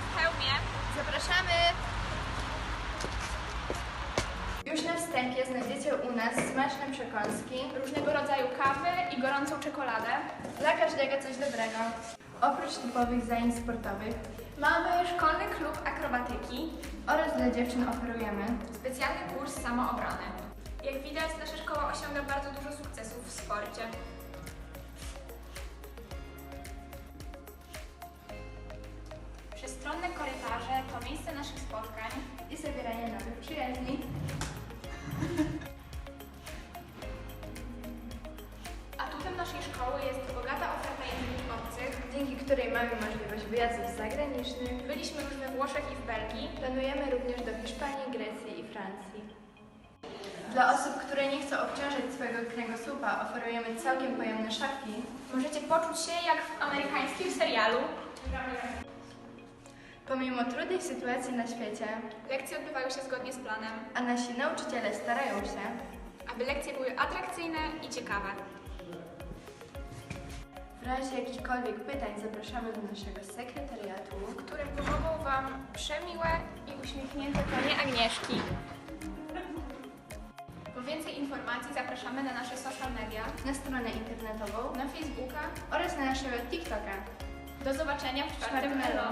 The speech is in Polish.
w hełmie. Zapraszamy! Już na wstępie znajdziecie u nas smaczne przekąski, Różnego rodzaju kawy i gorącą czekoladę. dla każdego coś dobrego. Oprócz typowych zajęć sportowych Mamy szkolny klub akrobatyki, oraz dla dziewczyn oferujemy specjalny kurs samoobrony. Jak widać, nasza szkoła osiąga bardzo dużo sukcesów w sporcie. Przestronne korytarze to miejsce naszych spotkań. i zawieranie nowych przyjaźni. Atutem naszej szkoły jest bogata oferta języków obcych. dzięki której mamy możliwość wyjazdów zagranicznych. Byliśmy już we Włoszech i w Belgii. Planujemy również do Hiszpanii, Grecji i Francji. Dla osób, które nie chcą obciążać swojego kręgosłupa, oferujemy całkiem pojemne szafki, Możecie poczuć się jak w amerykańskim serialu. Pomimo trudnych sytuacji na świecie, Lekcje odbywają się zgodnie z planem, a nasi nauczyciele starają się, aby lekcje były atrakcyjne i ciekawe. w razie jakichkolwiek pytań zapraszamy do naszego sekretariatu. w którym pomogą Wam przemiłe i uśmiechnięte panie Agnieszki. Po więcej informacji zapraszamy na nasze social media, na stronę internetową na Facebooka. oraz na naszego TikToka. Do zobaczenia w czwartym. Elo.